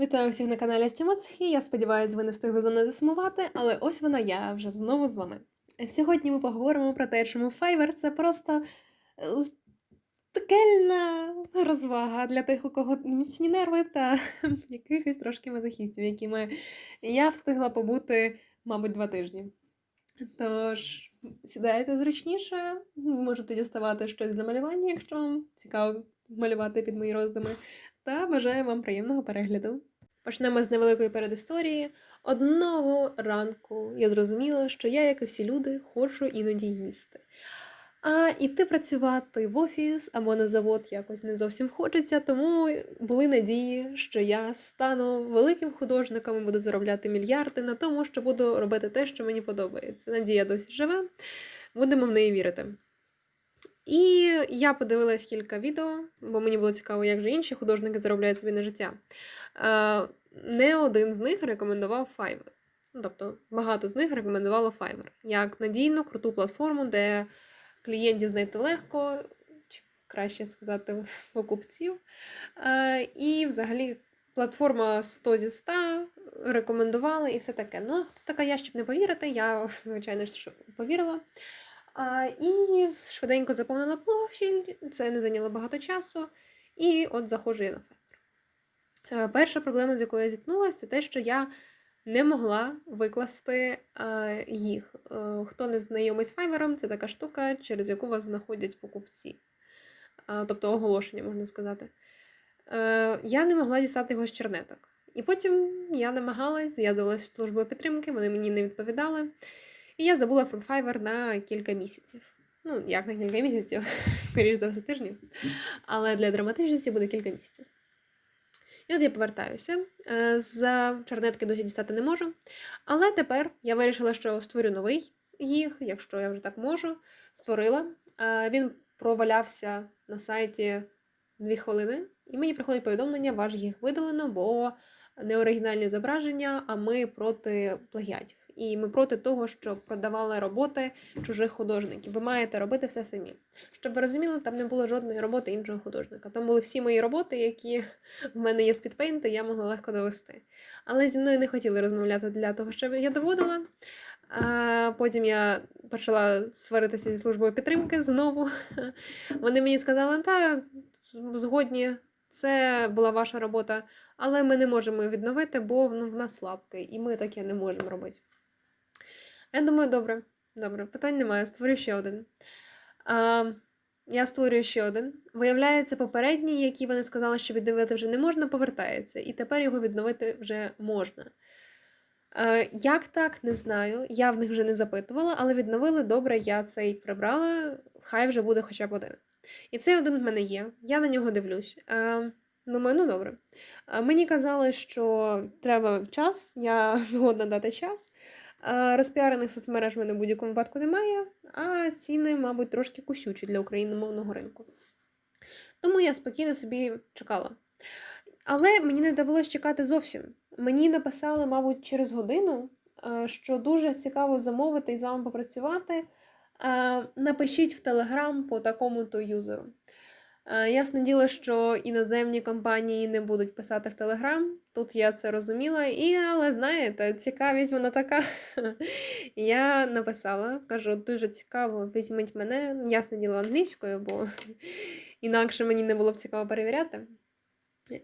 Вітаю всіх на каналі Стімоц, і я сподіваюся, ви не встигли за мною засумувати, але ось вона я вже знову з вами. Сьогодні ми поговоримо про те, чому Fiverr – це просто пекельна розвага для тих, у кого міцні нерви та якихось трошки мазохістів, якими я встигла побути, мабуть, два тижні. Тож, сідайте зручніше, ви можете діставати щось для малювання, якщо вам цікаво малювати під мої роздуми. Та бажаю вам приємного перегляду. Почнемо з невеликої передісторії. Одного ранку я зрозуміла, що я, як і всі люди, хочу іноді їсти. А іти працювати в офіс або на завод якось не зовсім хочеться, тому були надії, що я стану великим художником і буду заробляти мільярди на тому, що буду робити те, що мені подобається. Надія досі живе, будемо в неї вірити. І я подивилась кілька відео, бо мені було цікаво, як же інші художники заробляють собі на життя. Е, Не один з них рекомендував Fiverr. Ну, тобто багато з них рекомендувало Fiverr як надійну, круту платформу, де клієнтів знайти легко, чи краще сказати, покупців. Е, І взагалі платформа 100 зі 100 рекомендувала і все таке. Ну, хто така я, щоб не повірити, я, звичайно ж, повірила. І швиденько заповнила профіль, це не зайняло багато часу. І от заходжу я на Fiverr. Е, Перша проблема, з якою я зіткнулася, це те, що я не могла викласти е, їх. Е, Хто не знайомий з Fiverr, це така штука, через яку вас знаходять покупці. Тобто оголошення, можна сказати. Я не могла дістати його з чернеток. І потім я намагалась, зв'язувалася з службою підтримки, вони мені не відповідали. І я забула про Fiverr на кілька місяців. Ну, як на кілька місяців, скоріш за все тижнів. Але для драматичності буде кілька місяців. І от я повертаюся. Е, З чернетки досі дістати не можу. Але тепер я вирішила, що створю новий їх, якщо я вже так можу. Створила. Е, Він провалявся на сайті дві хвилини, і мені приходить повідомлення, ваш їх видалено, бо не оригінальні зображення, а ми проти плагіатів. І ми проти того, щоб продавали роботи чужих художників. Ви маєте робити все самі. Щоб ви розуміли, там не було жодної роботи іншого художника. Там були всі мої роботи, які в мене є з підпейнти, я могла легко довести. Але зі мною не хотіли розмовляти для того, щоб я доводила. А потім я почала сваритися зі службою підтримки знову. Вони мені сказали, та згодні, це була ваша робота, але ми не можемо її відновити, бо ну, в нас слабкий, і ми таке не можемо робити. Я думаю, добре, добре, питань немає, створю ще один. А, я створюю ще один. Виявляється, попередній, який вони сказали, що відновити вже не можна, повертається, і тепер його відновити вже можна. Як так, не знаю. Я в них вже не запитувала, але відновили добре, я цей прибрала, хай вже буде хоча б один. І цей один в мене є. Я на нього дивлюсь. Думаю, ну добре. Мені казали, що треба час, я згодна дати час. Е, Розпіарених соцмереж в мене в будь-якому випадку немає, а ціни, мабуть, трошки кусючі для україномовного ринку. Тому я спокійно собі чекала. Але мені не довелося чекати зовсім. Мені написали, мабуть, через годину, е, що дуже цікаво замовити і з вами попрацювати. Е, Напишіть в Телеграм по такому-то юзеру. Е, Ясне діло, що іноземні компанії не будуть писати в Телеграм. Тут я це розуміла, і, але знаєте, цікавість вона така. Я написала, кажу, дуже цікаво, візьміть мене, ясне діло, англійською, бо інакше мені не було б цікаво перевіряти.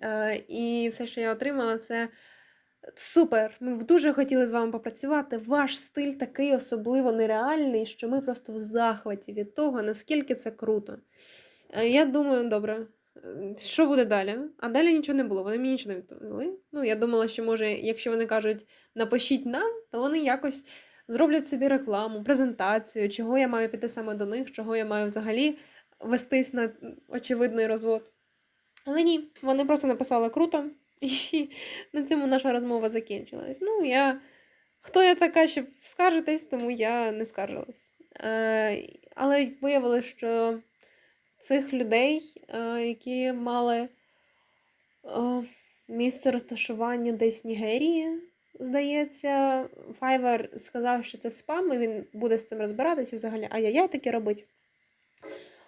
Е, І все, що я отримала, це супер. Ми б дуже хотіли з вами попрацювати. Ваш стиль такий особливо нереальний, що ми просто в захваті від того, наскільки це круто. Е, Я думаю, добре. е, Що буде далі? А далі нічого не було, вони мені нічого не відповіли. Ну, я думала, що може, якщо вони кажуть напишіть нам, то вони якось зроблять собі рекламу, презентацію, чого я маю піти саме до них, чого я маю взагалі вестись на очевидний розвод. Але ні, вони просто написали круто, і на цьому наша розмова закінчилась. Ну, я. Хто я така, щоб скаржитись, тому я не скаржилась. Е, але виявилося, що цих людей, е, які мали е, місце розташування десь в Нігерії, здається, Fiverr сказав, що це спам, і він буде з цим розбиратися взагалі, а я таке робить.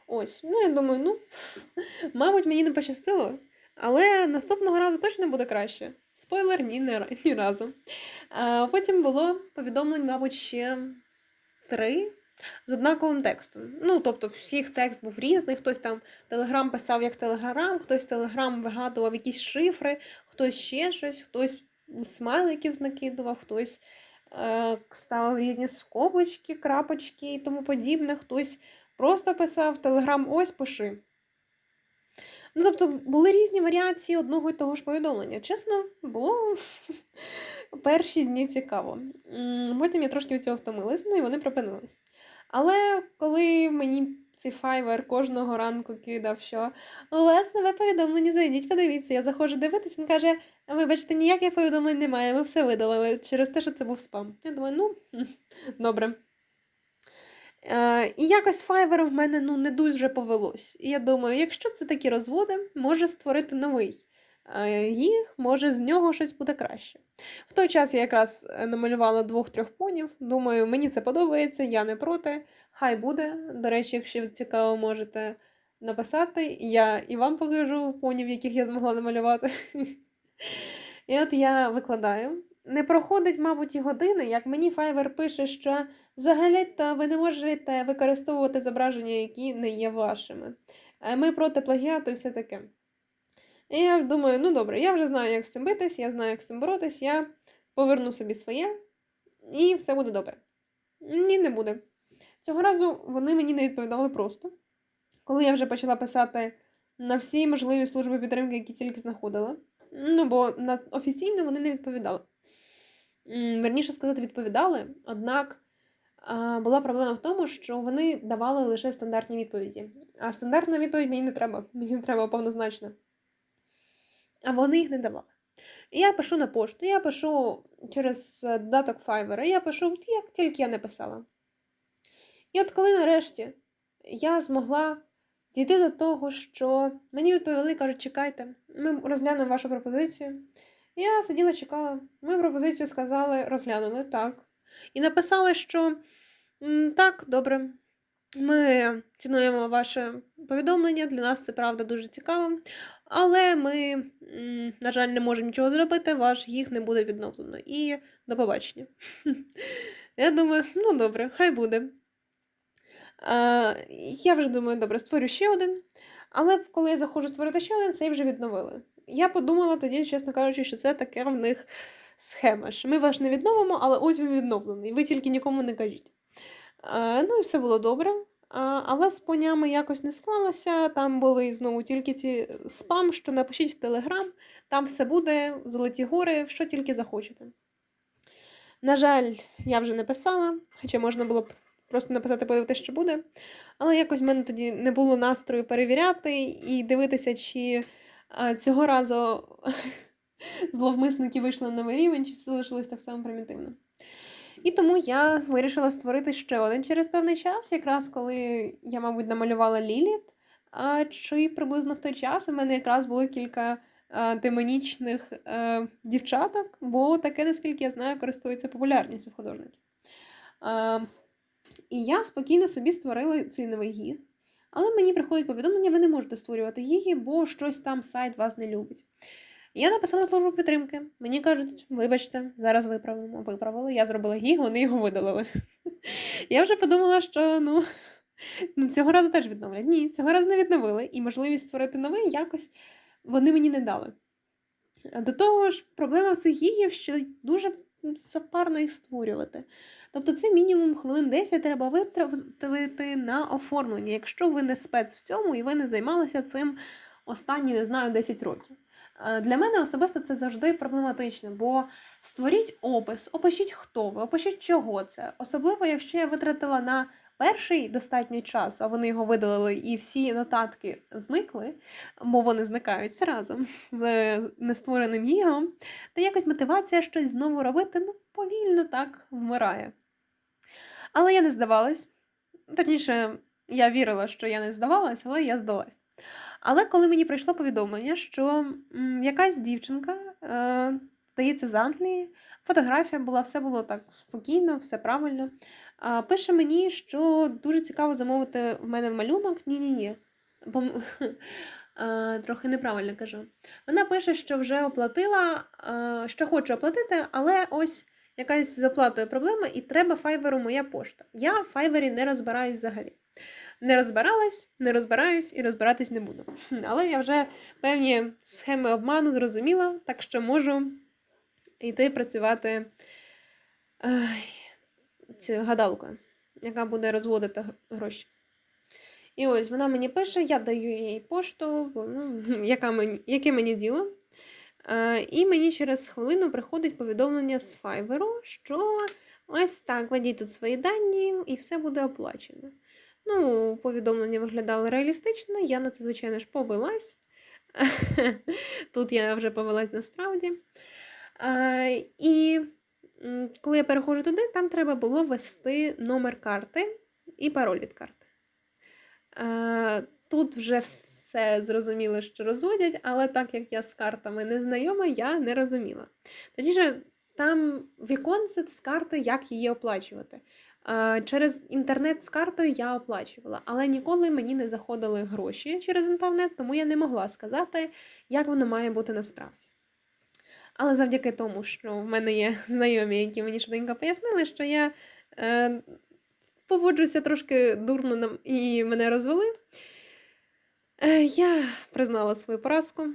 Ось, ну я думаю, ну, мабуть, мені не пощастило, але наступного разу точно буде краще. Спойлер, ні, не, ні разу. А, потім було повідомлень, мабуть, ще три з однаковим текстом. Ну, тобто, всіх текст був різний, хтось там Телеграм писав як Телеграм, хтось Телеграм вигадував якісь шифри, хтось ще щось, хтось смайликів накидував, хтось е, ставив різні скобочки, крапочки і тому подібне, хтось просто писав Телеграм, ось пиши. Ну, тобто, були різні варіації одного і того ж повідомлення. Чесно, було перші дні цікаво. Потім я трошки від цього втомилась, ну і вони припинились. Але коли мені цей файвер кожного ранку кидав, що у вас нове повідомлення, зайдіть, подивіться, я заходжу дивитися, він каже: вибачте, ніяких повідомлень немає, ми все видалили через те, що це був спам. Я думаю, ну, добре. Е, і якось файвером в мене ну, не дуже повелось. І я думаю, якщо це такі розводи, може створити новий. Е, їх, може, з нього щось буде краще. В той час я якраз е, намалювала двох-трьох понів. Думаю, мені це подобається, я не проти. Хай буде. До речі, якщо цікаво, можете написати. Я і вам покажу понів, яких я змогла намалювати. І от я викладаю. Не проходить, мабуть, і години, як мені Fiverr пише, що взагалі-то ви не можете використовувати зображення, які не є вашими. Е, Ми проти плагіату і все таке. І я думаю, ну добре, я вже знаю, як з цим битись, я знаю, як з цим боротись, я поверну собі своє, і все буде добре. Ні, не буде. Цього разу вони мені не відповідали просто. Коли я вже почала писати на всі можливі служби підтримки, які тільки знаходила. Ну, бо на офіційно вони не відповідали. Верніше сказати, відповідали, однак була проблема в тому, що вони давали лише стандартні відповіді. А стандартна відповідь мені не треба, мені треба повнозначно. А вони їх не давали. І я пишу на пошту, я пишу через е, додаток Fiverr, я пишу, як тільки я не писала. І от коли нарешті я змогла дійти до того, що мені відповіли, кажуть, чекайте, ми розглянемо вашу пропозицію. Я сиділа, чекала. Ми пропозицію сказали, розглянули так. І написали, що так, добре. Ми цінуємо ваше повідомлення, для нас це правда дуже цікаво. Але ми, на жаль, не можемо нічого зробити, ваш їх не буде відновлено. І до побачення. Я думаю, ну добре, хай буде. А, я вже думаю, добре, створю ще один. Але коли я заходжу створити ще один, цей вже відновили. Я подумала тоді, чесно кажучи, що це таке в них схема. Що ми ваш не відновимо, але ось він відновлений. Ви тільки нікому не кажіть. А, ну і все було добре. Але з понями якось не склалося. Там були знову тільки ці спам, що напишіть в Телеграм, там все буде, золоті гори, що тільки захочете. На жаль, я вже не писала, хоча можна було б просто написати, подивитися, що буде. Але якось в мене тоді не було настрою перевіряти і дивитися, чи а, цього разу зловмисники вийшли на новий рівень, чи все лишилось так само примітивно. І тому я вирішила створити ще один через певний час, якраз коли я, мабуть, намалювала Ліліт. А, чи приблизно в той час у мене якраз було кілька а, демонічних а, дівчаток, бо таке, наскільки я знаю, користується популярністю художників. А, і я спокійно собі створила цей новий гі. Але мені приходить повідомлення, ви не можете створювати гіги, бо щось там сайт вас не любить. Я написала службу підтримки. Мені кажуть, вибачте, зараз виправимо. Виправили. Я зробила гіг, вони його видалили. Я вже подумала, що ну, ну, цього разу теж відновлять. Ні, цього разу не відновили, і можливість створити новий якось вони мені не дали. До того ж, проблема цих гігів, що дуже запарно їх створювати. Тобто це мінімум хвилин 10 треба витратити на оформлення, якщо ви не спец в цьому і ви не займалися цим останні, не знаю, 10 років. Е, Для мене особисто це завжди проблематично, бо створіть опис, опишіть, хто ви, опишіть, чого це. Особливо, якщо я витратила на перший достатньо часу, а вони його видалили, і всі нотатки зникли, бо вони зникають разом з нествореним гігом, то якось мотивація щось знову робити ну, повільно так вмирає. Але я не здавалась. Точніше, я вірила, що я не здавалась, але я здалась. Але коли мені прийшло повідомлення, що якась дівчинка, е, здається, з Англії, фотографія була, все було так спокійно, все правильно. А, пише мені, що дуже цікаво замовити в мене малюнок. Ні-ні-ні. Бо Е, трохи неправильно кажу. Вона пише, що вже оплатила, е, що хоче оплатити, але ось якась з оплатою проблема, і треба файверу моя пошта. Я в файвері не розбираюсь взагалі. Не розбиралась, не розбираюсь і розбиратись не буду. Але я вже певні схеми обману зрозуміла, так що можу йти працювати цю гадалкою, яка буде розводити гроші. І ось вона мені пише, я даю їй пошту, ну, яка мені, яке мені діло. І мені через хвилину приходить повідомлення з Fiverr, що ось так, введіть тут свої дані і все буде оплачено. Ну, повідомлення виглядало реалістично, я на це, звичайно ж, повелась. Тут я вже повелась насправді. І коли я переходжу туди, там треба було ввести номер карти і пароль від карти. Тут вже все зрозуміло, що розводять, але так як я з картами не знайома, я не розуміла. Тоді ж там віконце з карти, як її оплачувати. Е, Через інтернет з картою я оплачувала, але ніколи мені не заходили гроші через інтернет, тому я не могла сказати, як воно має бути насправді. Але завдяки тому, що в мене є знайомі, які мені швиденько пояснили, що я е, поводжуся трошки дурно і мене розвели. Е, я признала свою поразку,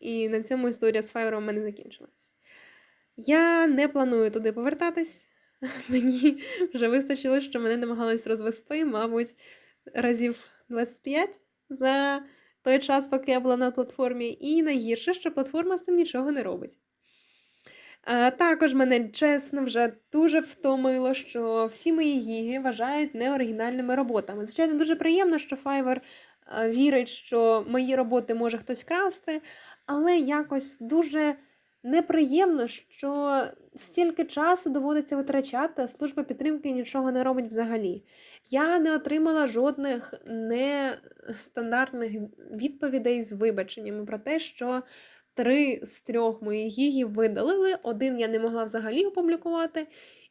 і на цьому історія з Файвером в мене закінчилась. Я не планую туди повертатись. Мені вже вистачило, що мене намагались розвести, мабуть, разів 25 за той час, поки я була на платформі. І найгірше, що платформа з цим нічого не робить. Е, Також мене чесно вже дуже втомило, що всі мої гіги вважають неоригінальними роботами. Звичайно, дуже приємно, що Fiverr вірить, що мої роботи може хтось красти, але якось дуже неприємно, що стільки часу доводиться витрачати, служба підтримки нічого не робить взагалі. Я не отримала жодних нестандартних відповідей з вибаченнями про те, що три з трьох моїх гігів видалили, один я не могла взагалі опублікувати.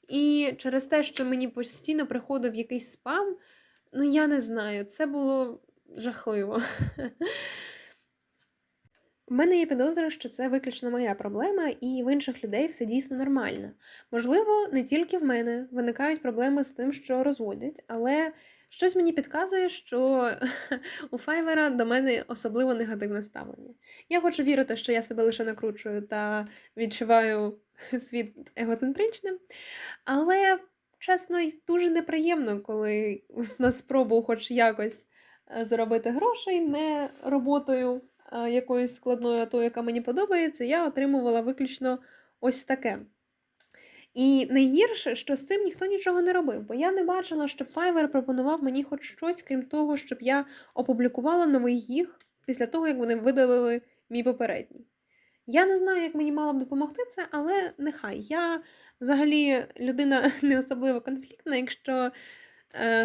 І через те, що мені постійно приходив якийсь спам, ну я не знаю, це було жахливо. У мене є підозра, що це виключно моя проблема, і в інших людей все дійсно нормально. Можливо, не тільки в мене виникають проблеми з тим, що розводять, але щось мені підказує, що у Файвера до мене особливо негативне ставлення. Я хочу вірити, що я себе лише накручую та відчуваю світ егоцентричним, але чесно, й дуже неприємно, коли на спробу хоч якось е, заробити грошей не роботою якоюсь складною, а тою, яка мені подобається, я отримувала виключно ось таке. І найгірше, що з цим ніхто нічого не робив, бо я не бачила, що Fiverr пропонував мені хоч щось, крім того, щоб я опублікувала новий гіг після того, як вони видалили мій попередній. Я не знаю, як мені мало б допомогти це, але нехай. Я взагалі людина не особливо конфліктна, якщо е,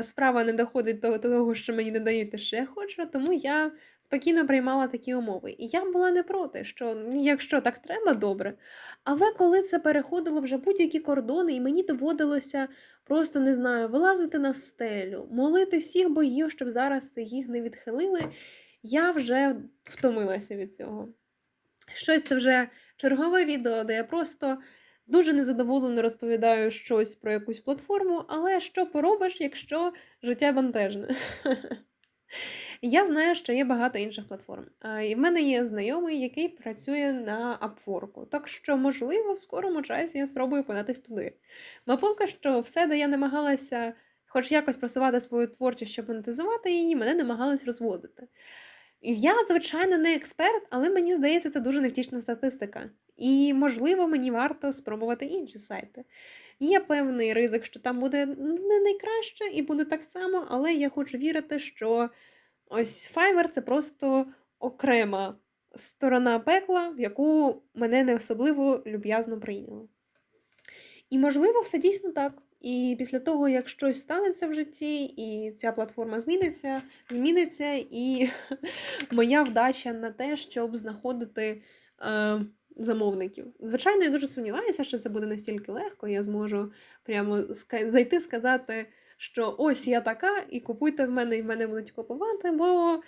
справа не доходить до того, що мені не дають те, що я хочу, тому я спокійно приймала такі умови. І я була не проти, що ну, якщо так треба, добре. Але коли це переходило вже будь-які кордони, і мені доводилося просто не знаю, вилазити на стелю, молити всіх богів, щоб зараз це їх не відхилили, я вже втомилася від цього. Щось це вже чергове відео, де я просто дуже незадоволено розповідаю щось про якусь платформу, але що поробиш, якщо життя бентежне? Я знаю, що є багато інших платформ. І в мене є знайомий, який працює на Upwork. Так що, можливо, в скорому часі я спробую податись туди. Бо поки що все, де я намагалася хоч якось просувати свою творчість, щоб монетизувати її, мене намагались розводити. Я, звичайно, не експерт, але мені здається, це дуже невтішна статистика. І, можливо, мені варто спробувати інші сайти. Є певний ризик, що там буде не найкраще і буде так само, але я хочу вірити, що ось Fiverr це просто окрема сторона пекла, в яку мене не особливо люб'язно прийняли. І, можливо, все дійсно так. І після того, як щось станеться в житті, і ця платформа зміниться, зміниться, і моя вдача на те, щоб знаходити е, замовників. Звичайно, я дуже сумніваюся, що це буде настільки легко. Я зможу прямо зайти сказати, що ось я така, і купуйте в мене, і в мене будуть купувати, бо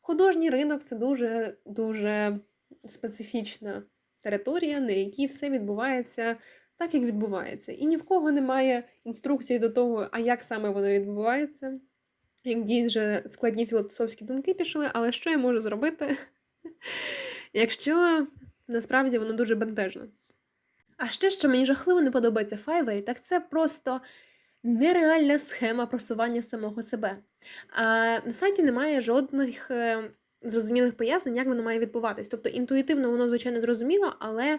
художній ринок це дуже дуже специфічна територія, на якій все відбувається так, як відбувається. І ні в кого немає інструкції до того, а як саме воно відбувається. Як вже складні філософські думки пішли, але що я можу зробити, якщо насправді воно дуже бентежно. А ще, що мені жахливо не подобається Fiverr, так це просто нереальна схема просування самого себе. А на сайті немає жодних е, зрозумілих пояснень, як воно має відбуватись. Тобто інтуїтивно воно, звичайно, зрозуміло, але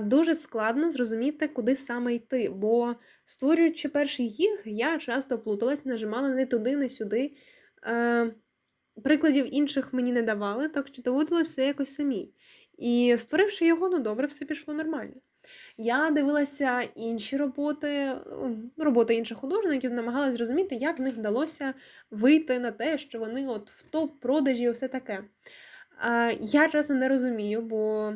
дуже складно зрозуміти, куди саме йти. Бо створюючи перший гіг, я часто плуталась, нажимала не туди, не сюди. Е, Прикладів інших мені не давали, так що доводилося все якось самій. І створивши його, ну добре, все пішло нормально. Я дивилася інші роботи, роботи інших художників, намагалась зрозуміти, як в них вдалося вийти на те, що вони от в топ продажі і все таке. Я чесно не розумію, бо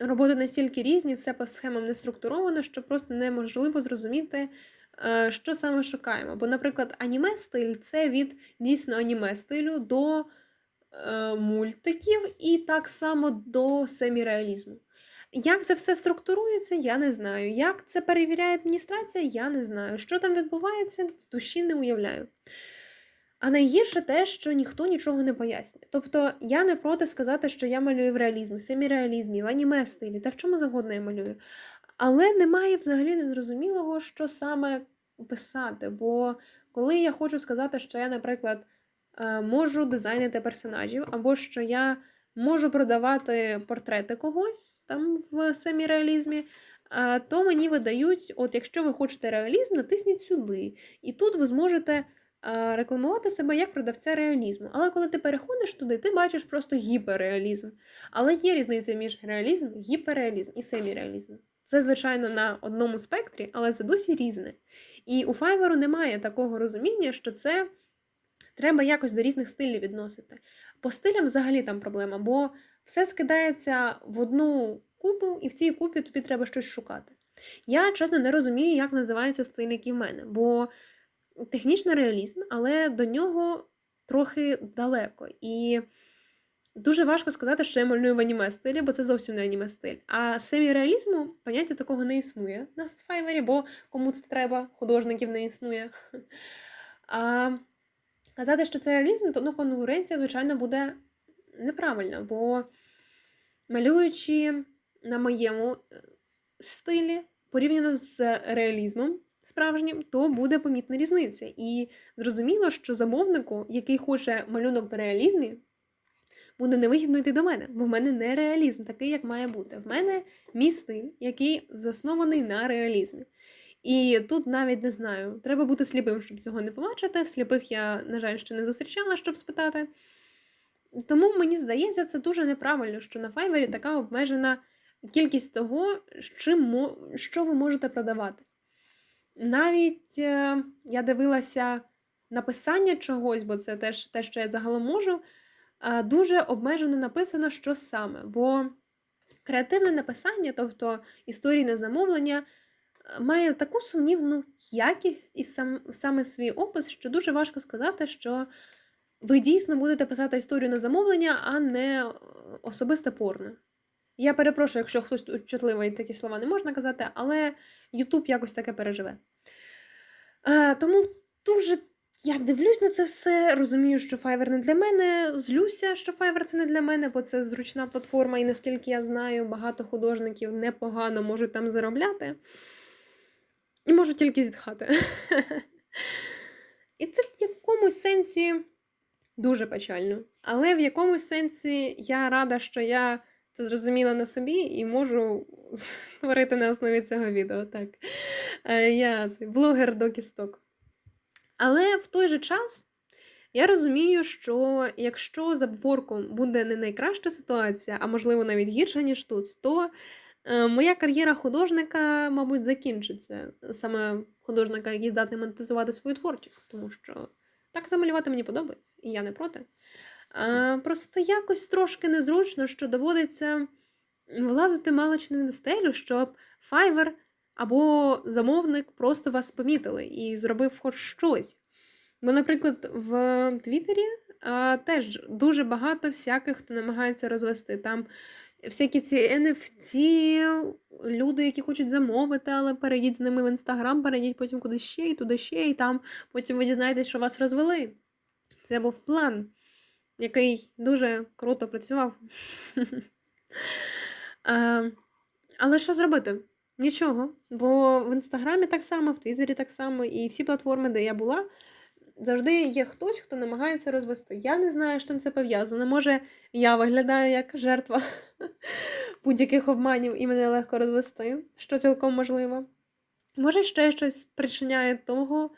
роботи настільки різні, все по схемам не структуровано, що просто неможливо зрозуміти, е, що саме шукаємо. Бо, наприклад, аніме стиль це від дійсно аніме стилю до е, мультиків і так само до семіреалізму. Як це все структурується, я не знаю. Як це перевіряє адміністрація, я не знаю. Що там відбувається, в душі не уявляю. А найгірше те, що ніхто нічого не пояснює. Тобто я не проти сказати, що я малюю в реалізмі, семіреалізмі, в аніме стилі та в чому завгодно я малюю. Але немає взагалі незрозумілого, що саме писати. Бо коли я хочу сказати, що я, наприклад, можу дизайнити персонажів, або що я можу продавати портрети когось там в семіреалізмі, е, то мені видають, от якщо ви хочете реалізм, натисніть сюди. І тут ви зможете е, рекламувати себе як продавця реалізму. Але коли ти переходиш туди, ти бачиш просто гіперреалізм. Але є різниця між реалізм, гіперреалізм і семіреалізм. Це, звичайно, на одному спектрі, але це досі різне. І у Fiverr немає такого розуміння, що це треба якось до різних стилів відносити. По стилям взагалі там проблема, бо все скидається в одну купу, і в цій купі тобі треба щось шукати. Я, чесно, не розумію, як називається стиль, який в мене, бо технічно реалізм, але до нього трохи далеко. І дуже важко сказати, що я малюю в аніме стилі, бо це зовсім не аніме стиль. А семіреалізму поняття такого не існує на файвері, бо кому це треба, художників не існує. А казати, що це реалізм, то ну, конкуренція, звичайно, буде неправильна, бо малюючи на моєму е, стилі порівняно з реалізмом справжнім, то буде помітна різниця. І зрозуміло, що замовнику, який хоче малюнок в реалізмі, буде невигідно йти до мене, бо в мене не реалізм, такий, як має бути. В мене мій стиль, який заснований на реалізмі. І тут навіть не знаю, треба бути сліпим, щоб цього не побачити. Сліпих я, на жаль, ще не зустрічала, щоб спитати. Тому мені здається, це дуже неправильно, що на Файвері така обмежена кількість того, що ви можете продавати. Навіть е, я дивилася написання чогось, бо це теж те, що я загалом можу, дуже обмежено написано, що саме. Бо креативне написання, тобто історійне замовлення, е, має таку сумнівну якість і сам, саме свій опис, що дуже важко сказати, що ви дійсно будете писати історію на замовлення, а не особисте порно. Я перепрошую, якщо хтось чутливий такі слова не можна казати, але Ютуб якось таке переживе. А, Тому дуже я дивлюсь на це все, розумію, що Fiverr не для мене. Злюся, що Fiverr це не для мене, бо це зручна платформа, і наскільки я знаю, багато художників непогано можуть там заробляти. І можу тільки зітхати. І це в якомусь сенсі дуже печально. Але в якомусь сенсі я рада, що я це зрозуміла на собі і можу створити на основі цього відео. Так. Е, я цей блогер до кісток. Але в той же час я розумію, що якщо за бворком буде не найкраща ситуація, а можливо навіть гірша, ніж тут, то моя кар'єра художника, мабуть, закінчиться. Саме художника, який здатний монетизувати свою творчість, тому що так замалювати мені подобається, і я не проти. А, Просто якось трошки незручно, що доводиться влазити малич не на стелю, щоб Fiverr або замовник просто вас помітили і зробив хоч щось. Бо, наприклад, в Твіттері а, теж дуже багато всяких, хто намагається розвести. Там всякі ці NFT, люди, які хочуть замовити, але перейдіть з ними в Інстаграм, перейдіть потім кудись ще і туди ще, і там потім ви дізнаєтесь, що вас розвели. Це був план, який дуже круто працював. Е, Але що зробити? Нічого. Бо в Інстаграмі так само, в Твіттері так само, і всі платформи, де я була, завжди є хтось, хто намагається розвести. Я не знаю, з чим це пов'язано. Може, я виглядаю як жертва будь-яких обманів і мене легко розвести, що цілком можливо. Може, ще щось причиняє того,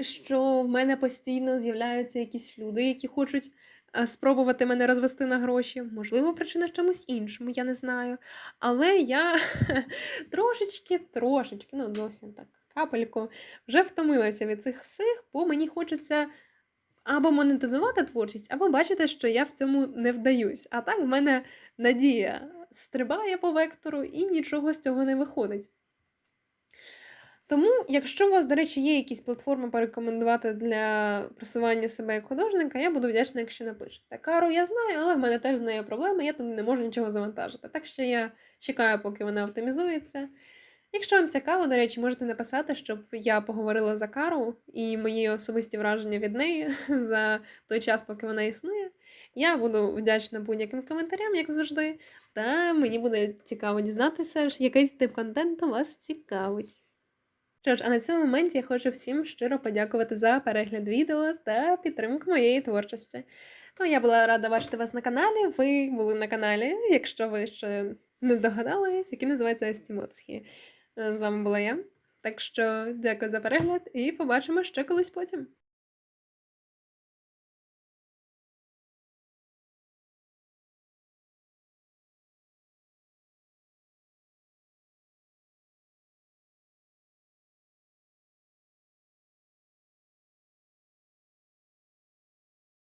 що в мене постійно з'являються якісь люди, які хочуть е, спробувати мене розвести на гроші. Можливо, причина в чомусь іншому, я не знаю. Але я трошечки, трошечки, ну, зовсім так, капельку, вже втомилася від цих всіх, бо мені хочеться або монетизувати творчість, або бачити, що я в цьому не вдаюсь. А так в мене надія стрибає по вектору і нічого з цього не виходить. Тому, якщо у вас, до речі, є якісь платформи порекомендувати для просування себе як художника, я буду вдячна, якщо напишете. Кару я знаю, але в мене теж з нею проблеми, я туди не можу нічого завантажити. Так що я чекаю, поки вона оптимізується. Якщо вам цікаво, до речі, можете написати, щоб я поговорила за кару і мої особисті враження від неї за той час, поки вона існує. Я буду вдячна будь-яким коментарям, як завжди. Та мені буде цікаво дізнатися, який тип контенту вас цікавить. Що ж, а на цьому моменті я хочу всім щиро подякувати за перегляд відео та підтримку моєї творчості. Ну, я була рада бачити вас на каналі. Ви були на каналі, якщо ви ще не здогадались, який називається Естімоції. З вами була я. Так що дякую за перегляд і побачимо ще колись потім.